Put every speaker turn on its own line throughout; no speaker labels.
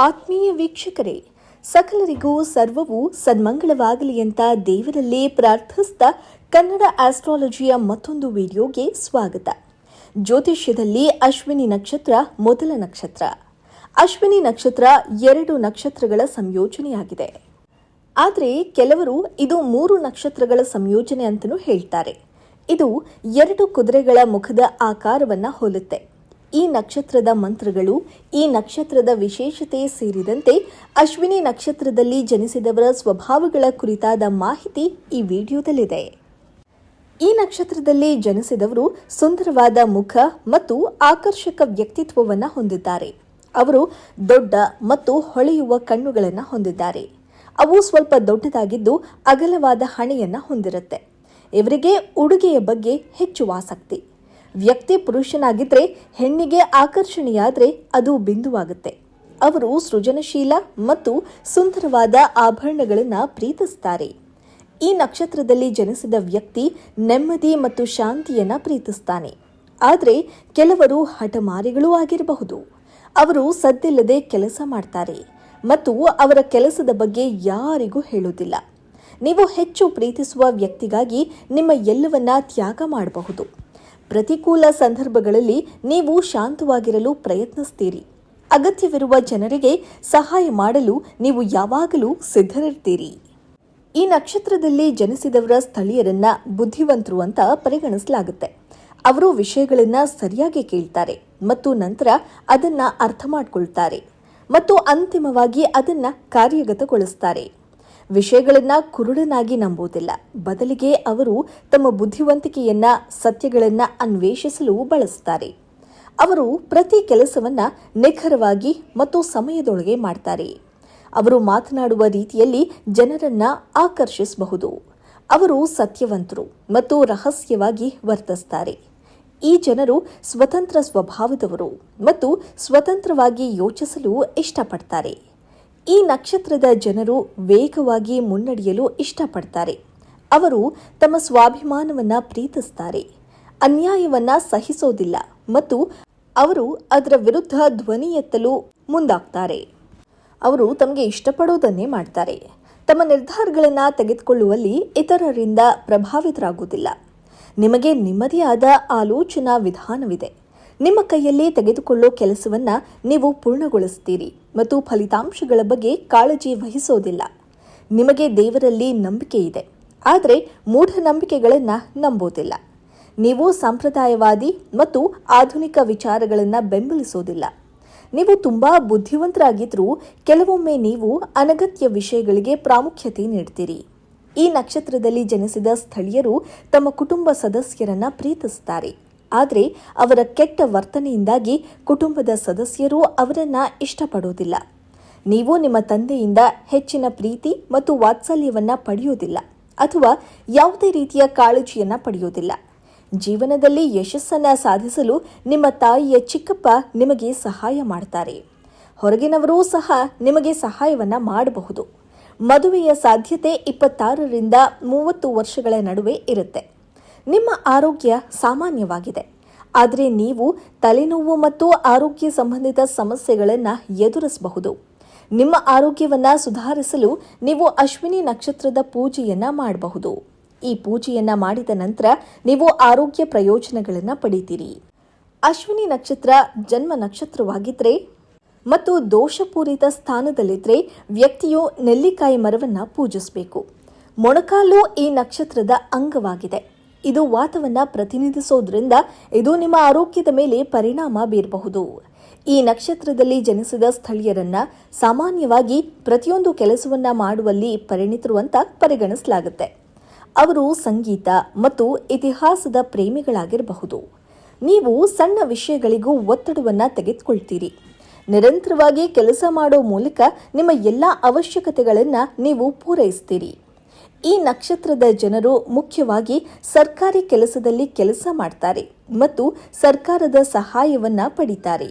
ಆತ್ಮೀಯ ವೀಕ್ಷಕರೇ, ಸಕಲರಿಗೂ ಸರ್ವವು ಸನ್ಮಂಗಳವಾಗಲಿ ಅಂತ ದೇವರಲ್ಲಿ ಪ್ರಾರ್ಥಿಸ್ತಾ ಕನ್ನಡ ಆಸ್ಟ್ರಾಲಜಿಯ ಮತ್ತೊಂದು ವಿಡಿಯೋಗೆ ಸ್ವಾಗತ. ಜ್ಯೋತಿಷ್ಯದಲ್ಲಿ ಅಶ್ವಿನಿ ನಕ್ಷತ್ರ ಮೊದಲ ನಕ್ಷತ್ರ. ಅಶ್ವಿನಿ ನಕ್ಷತ್ರ ಎರಡು ನಕ್ಷತ್ರಗಳ ಸಂಯೋಜನೆಯಾಗಿದೆ. ಆದರೆ ಕೆಲವರು ಇದು ಮೂರು ನಕ್ಷತ್ರಗಳ ಸಂಯೋಜನೆ ಅಂತಲೂ ಹೇಳ್ತಾರೆ. ಇದು ಎರಡು ಕುದುರೆಗಳ ಮುಖದ ಆಕಾರವನ್ನು ಹೋಲುತ್ತೆ. ಈ ನಕ್ಷತ್ರದ ಮಂತ್ರಗಳು, ಈ ನಕ್ಷತ್ರದ ವಿಶೇಷತೆ ಸೇರಿದಂತೆ ಅಶ್ವಿನಿ ನಕ್ಷತ್ರದಲ್ಲಿ ಜನಿಸಿದವರ ಸ್ವಭಾವಗಳ ಕುರಿತಾದ ಮಾಹಿತಿ ಈ ವಿಡಿಯೋದಲ್ಲಿದೆ. ಈ ನಕ್ಷತ್ರದಲ್ಲಿ ಜನಿಸಿದವರು ಸುಂದರವಾದ ಮುಖ ಮತ್ತು ಆಕರ್ಷಕ ವ್ಯಕ್ತಿತ್ವವನ್ನು ಹೊಂದಿದ್ದಾರೆ. ಅವರು ದೊಡ್ಡ ಮತ್ತು ಹೊಳೆಯುವ ಕಣ್ಣುಗಳನ್ನು ಹೊಂದಿದ್ದಾರೆ. ಅವು ಸ್ವಲ್ಪ ದೊಡ್ಡದಾಗಿದ್ದು ಅಗಲವಾದ ಹಣೆಯನ್ನು ಹೊಂದಿರುತ್ತೆ. ಇವರಿಗೆ ಉಡುಗೆಯ ಬಗ್ಗೆ ಹೆಚ್ಚು ಆಸಕ್ತಿ. ವ್ಯಕ್ತಿ ಪುರುಷನಾಗಿದ್ದರೆ ಹೆಣ್ಣಿಗೆ ಆಕರ್ಷಣೆಯಾದರೆ ಅದು ಬಿಂದುವಾಗುತ್ತೆ. ಅವರು ಸೃಜನಶೀಲ ಮತ್ತು ಸುಂದರವಾದ ಆಭರಣಗಳನ್ನು ಪ್ರೀತಿಸ್ತಾರೆ. ಈ ನಕ್ಷತ್ರದಲ್ಲಿ ಜನಿಸಿದ ವ್ಯಕ್ತಿ ನೆಮ್ಮದಿ ಮತ್ತು ಶಾಂತಿಯನ್ನು ಪ್ರೀತಿಸ್ತಾನೆ. ಆದರೆ ಕೆಲವರು ಹಠಮಾರಿಗಳೂ ಆಗಿರಬಹುದು. ಅವರು ಸದ್ದಿಲ್ಲದೆ ಕೆಲಸ ಮಾಡ್ತಾರೆ ಮತ್ತು ಅವರ ಕೆಲಸದ ಬಗ್ಗೆ ಯಾರಿಗೂ ಹೇಳುವುದಿಲ್ಲ. ನೀವು ಹೆಚ್ಚು ಪ್ರೀತಿಸುವ ವ್ಯಕ್ತಿಗಾಗಿ ನಿಮ್ಮ ಎಲ್ಲವನ್ನ ತ್ಯಾಗ ಮಾಡಬಹುದು. ಪ್ರತಿಕೂಲ ಸಂದರ್ಭಗಳಲ್ಲಿ ನೀವು ಶಾಂತವಾಗಿರಲು ಪ್ರಯತ್ನಿಸ್ತೀರಿ. ಅಗತ್ಯವಿರುವ ಜನರಿಗೆ ಸಹಾಯ ಮಾಡಲು ನೀವು ಯಾವಾಗಲೂ ಸಿದ್ಧರಿರ್ತೀರಿ. ಈ ನಕ್ಷತ್ರದಲ್ಲಿ ಜನಿಸಿದವರ ಸ್ಥಳೀಯರನ್ನ ಬುದ್ಧಿವಂತರು ಅಂತ ಪರಿಗಣಿಸಲಾಗುತ್ತೆ. ಅವರು ವಿಷಯಗಳನ್ನ ಸರಿಯಾಗಿ ಕೇಳ್ತಾರೆ ಮತ್ತು ನಂತರ ಅದನ್ನ ಅರ್ಥ ಮಾಡಿಕೊಳ್ತಾರೆ ಮತ್ತು ಅಂತಿಮವಾಗಿ ಅದನ್ನ ಕಾರ್ಯಗತಗೊಳಿಸ್ತಾರೆ. ವಿಷಯಗಳನ್ನ ಕುರುಡನಾಗಿ ನಂಬುವುದಿಲ್ಲ. ಬದಲಿಗೆ ಅವರು ತಮ್ಮ ಬುದ್ಧಿವಂತಿಕೆಯನ್ನ, ಸತ್ಯಗಳನ್ನ ಅನ್ವೇಷಿಸಲು ಬಳಸುತ್ತಾರೆ. ಅವರು ಪ್ರತಿ ಕೆಲಸವನ್ನ ನಿಖರವಾಗಿ ಮತ್ತು ಸಮಯದೊಳಗೆ ಮಾಡ್ತಾರೆ. ಅವರು ಮಾತನಾಡುವ ರೀತಿಯಲ್ಲಿ ಜನರನ್ನ ಆಕರ್ಷಿಸಬಹುದು. ಅವರು ಸತ್ಯವಂತರು ಮತ್ತು ರಹಸ್ಯವಾಗಿ ವರ್ತಿಸ್ತಾರೆ ಈ ಜನರು ಸ್ವತಂತ್ರ ಸ್ವಭಾವದವರು ಮತ್ತು ಸ್ವತಂತ್ರವಾಗಿ ಯೋಚಿಸಲು ಇಷ್ಟಪಡ್ತಾರೆ. ಈ ನಕ್ಷತ್ರದ ಜನರು ವೇಗವಾಗಿ ಮುನ್ನಡೆಯಲು ಇಷ್ಟಪಡ್ತಾರೆ. ಅವರು ತಮ್ಮ ಸ್ವಾಭಿಮಾನವನ್ನು ಪ್ರೀತಿಸ್ತಾರೆ. ಅನ್ಯಾಯವನ್ನು ಸಹಿಸೋದಿಲ್ಲ ಮತ್ತು ಅವರು ಅದರ ವಿರುದ್ಧ ಧ್ವನಿ ಎತ್ತಲು ಮುಂದಾಗ್ತಾರೆ. ಅವರು ತಮಗೆ ಇಷ್ಟಪಡೋದನ್ನೇ ಮಾಡ್ತಾರೆ. ತಮ್ಮ ನಿರ್ಧಾರಗಳನ್ನು ತೆಗೆದುಕೊಳ್ಳುವಲ್ಲಿ ಇತರರಿಂದ ಪ್ರಭಾವಿತರಾಗುವುದಿಲ್ಲ. ನಿಮಗೆ ನಿಮ್ಮದೇ ಆದ ಆಲೋಚನಾ ವಿಧಾನವಿದೆ. ನಿಮ್ಮ ಕೈಯಲ್ಲಿ ತೆಗೆದುಕೊಳ್ಳೋ ಕೆಲಸವನ್ನ ನೀವು ಪೂರ್ಣಗೊಳಿಸ್ತೀರಿ ಮತ್ತು ಫಲಿತಾಂಶಗಳ ಬಗ್ಗೆ ಕಾಳಜಿ ವಹಿಸೋದಿಲ್ಲ. ನಿಮಗೆ ದೇವರಲ್ಲಿ ನಂಬಿಕೆ ಇದೆ, ಆದರೆ ಮೂಢನಂಬಿಕೆಗಳನ್ನು ನಂಬೋದಿಲ್ಲ. ನೀವು ಸಂಪ್ರದಾಯವಾದಿ ಮತ್ತು ಆಧುನಿಕ ವಿಚಾರಗಳನ್ನು ಬೆಂಬಲಿಸೋದಿಲ್ಲ. ನೀವು ತುಂಬ ಬುದ್ಧಿವಂತರಾಗಿದ್ದರೂ ಕೆಲವೊಮ್ಮೆ ನೀವು ಅನಗತ್ಯ ವಿಷಯಗಳಿಗೆ ಪ್ರಾಮುಖ್ಯತೆ ನೀಡ್ತೀರಿ. ಈ ನಕ್ಷತ್ರದಲ್ಲಿ ಜನಿಸಿದ ಸ್ಥಳೀಯರು ತಮ್ಮ ಕುಟುಂಬ ಸದಸ್ಯರನ್ನು ಪ್ರೀತಿಸುತ್ತಾರೆ ಆದರೆ ಅವರ ಕೆಟ್ಟ ವರ್ತನೆಯಿಂದಾಗಿ ಕುಟುಂಬದ ಸದಸ್ಯರು ಅವರನ್ನ ಇಷ್ಟಪಡೋದಿಲ್ಲ ನೀವು ನಿಮ್ಮ ತಂದೆಯಿಂದ ಹೆಚ್ಚಿನ ಪ್ರೀತಿ ಮತ್ತು ವಾತ್ಸಲ್ಯವನ್ನು ಪಡೆಯುವುದಿಲ್ಲ ಅಥವಾ ಯಾವುದೇ ರೀತಿಯ ಕಾಳಜಿಯನ್ನು ಪಡೆಯುವುದಿಲ್ಲ. ಜೀವನದಲ್ಲಿ ಯಶಸ್ಸನ್ನ ಸಾಧಿಸಲು ನಿಮ್ಮ ತಾಯಿಯ ಚಿಕ್ಕಪ್ಪ ನಿಮಗೆ ಸಹಾಯ ಮಾಡ್ತಾರೆ. ಹೊರಗಿನವರೂ ಸಹ ನಿಮಗೆ ಸಹಾಯವನ್ನ ಮಾಡಬಹುದು. ಮದುವೆಯ ಸಾಧ್ಯತೆ ಇಪ್ಪತ್ತಾರರಿಂದ ಮೂವತ್ತು ವರ್ಷಗಳ ನಡುವೆ ಇರುತ್ತೆ. ನಿಮ್ಮ ಆರೋಗ್ಯ ಸಾಮಾನ್ಯವಾಗಿದೆ. ಆದರೆ ನೀವು ತಲೆನೋವು ಮತ್ತು ಆರೋಗ್ಯ ಸಂಬಂಧಿತ ಸಮಸ್ಯೆಗಳನ್ನು ಎದುರಿಸಬಹುದು. ನಿಮ್ಮ ಆರೋಗ್ಯವನ್ನು ಸುಧಾರಿಸಲು ನೀವು ಅಶ್ವಿನಿ ನಕ್ಷತ್ರದ ಪೂಜೆಯನ್ನು ಮಾಡಬಹುದು. ಈ ಪೂಜೆಯನ್ನು ಮಾಡಿದ ನಂತರ ನೀವು ಆರೋಗ್ಯ ಪ್ರಯೋಜನಗಳನ್ನು ಪಡಿತೀರಿ. ಅಶ್ವಿನಿ ನಕ್ಷತ್ರ ಜನ್ಮ ನಕ್ಷತ್ರವಾಗಿದ್ದರೆ ಮತ್ತು ದೋಷಪೂರಿತ ಸ್ಥಾನದಲ್ಲಿದ್ದರೆ ವ್ಯಕ್ತಿಯು ನೆಲ್ಲಿಕಾಯಿ ಮರವನ್ನು ಪೂಜಿಸಬೇಕು. ಮೊಣಕಾಲು ಈ ನಕ್ಷತ್ರದ ಅಂಗವಾಗಿದೆ. ಇದು ವಾತವನ್ನ ಪ್ರತಿನಿಧಿಸೋದ್ರಿಂದ ಇದು ನಿಮ್ಮ ಆರೋಗ್ಯದ ಮೇಲೆ ಪರಿಣಾಮ ಬೀರಬಹುದು. ಈ ನಕ್ಷತ್ರದಲ್ಲಿ ಜನಿಸಿದ ಸ್ಥಳೀಯರನ್ನ ಸಾಮಾನ್ಯವಾಗಿ ಪ್ರತಿಯೊಂದು ಕೆಲಸವನ್ನ ಮಾಡುವಲ್ಲಿ ಪರಿಣಿತರು ಅಂತ ಪರಿಗಣಿಸಲಾಗುತ್ತೆ. ಅವರು ಸಂಗೀತ ಮತ್ತು ಇತಿಹಾಸದ ಪ್ರೇಮಿಗಳಾಗಿರಬಹುದು. ನೀವು ಸಣ್ಣ ವಿಷಯಗಳಿಗೂ ಒತ್ತಡವನ್ನ ತೆಗೆದುಕೊಳ್ತೀರಿ. ನಿರಂತರವಾಗಿ ಕೆಲಸ ಮಾಡೋ ಮೂಲಕ ನಿಮ್ಮ ಎಲ್ಲ ಅವಶ್ಯಕತೆಗಳನ್ನು ನೀವು ಪೂರೈಸ್ತೀರಿ. ಈ ನಕ್ಷತ್ರದ ಜನರು ಮುಖ್ಯವಾಗಿ ಸರ್ಕಾರಿ ಕೆಲಸದಲ್ಲಿ ಕೆಲಸ ಮಾಡ್ತಾರೆ ಮತ್ತು ಸರ್ಕಾರದ ಸಹಾಯವನ್ನ ಪಡಿತಾರೆ.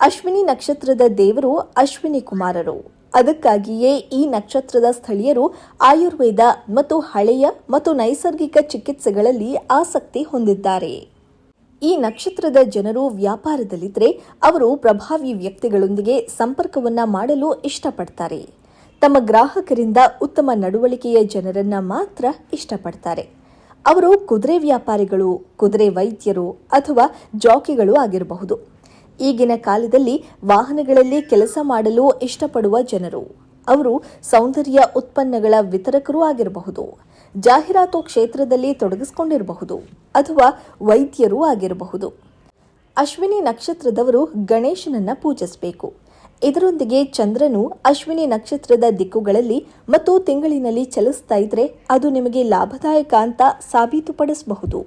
ಅಶ್ವಿನಿ ನಕ್ಷತ್ರದ ದೇವರು ಅಶ್ವಿನಿ ಕುಮಾರರು. ಅದಕ್ಕಾಗಿಯೇ ಈ ನಕ್ಷತ್ರದ ಸ್ಥಳೀಯರು ಆಯುರ್ವೇದ ಮತ್ತು ಹಳೆಯ ಮತ್ತು ನೈಸರ್ಗಿಕ ಚಿಕಿತ್ಸೆಗಳಲ್ಲಿ ಆಸಕ್ತಿ ಹೊಂದಿದ್ದಾರೆ. ಈ ನಕ್ಷತ್ರದ ಜನರು ವ್ಯಾಪಾರದಲ್ಲಿದ್ದರೆ ಅವರು ಪ್ರಭಾವಿ ವ್ಯಕ್ತಿಗಳೊಂದಿಗೆ ಸಂಪರ್ಕವನ್ನ ಮಾಡಲು ಇಷ್ಟಪಡ್ತಾರೆ. ತಮ್ಮ ಗ್ರಾಹಕರಿಂದ ಉತ್ತಮ ನಡವಳಿಕೆಯ ಜನರನ್ನ ಮಾತ್ರ ಇಷ್ಟಪಡ್ತಾರೆ. ಅವರು ಕುದುರೆ ವ್ಯಾಪಾರಿಗಳು, ಕುದುರೆ ವೈದ್ಯರು ಅಥವಾ ಜಾಕಿಗಳು ಆಗಿರಬಹುದು. ಈಗಿನ ಕಾಲದಲ್ಲಿ ವಾಹನಗಳಲ್ಲಿ ಕೆಲಸ ಮಾಡಲು ಇಷ್ಟಪಡುವ ಜನರು, ಅವರು ಸೌಂದರ್ಯ ಉತ್ಪನ್ನಗಳ ವಿತರಕರೂ ಆಗಿರಬಹುದು, ಜಾಹೀರಾತು ಕ್ಷೇತ್ರದಲ್ಲಿ ತೊಡಗಿಸಿಕೊಂಡಿರಬಹುದು ಅಥವಾ ವೈದ್ಯರೂ ಆಗಿರಬಹುದು. ಅಶ್ವಿನಿ ನಕ್ಷತ್ರದವರು ಗಣೇಶನನ್ನ ಪೂಜಿಸಬೇಕು. ಇದರೊಂದಿಗೆ ಚಂದ್ರನು ಅಶ್ವಿನಿ ನಕ್ಷತ್ರದ ದಿಕ್ಕುಗಳಲ್ಲಿ ಮತ್ತು ತಿಂಗಳಿನಲ್ಲಿ ಚಲಿಸ್ತಾ ಇದ್ರೆ ಅದು ನಿಮಗೆ ಲಾಭದಾಯಕ ಅಂತ ಸಾಬೀತುಪಡಿಸಬಹುದು.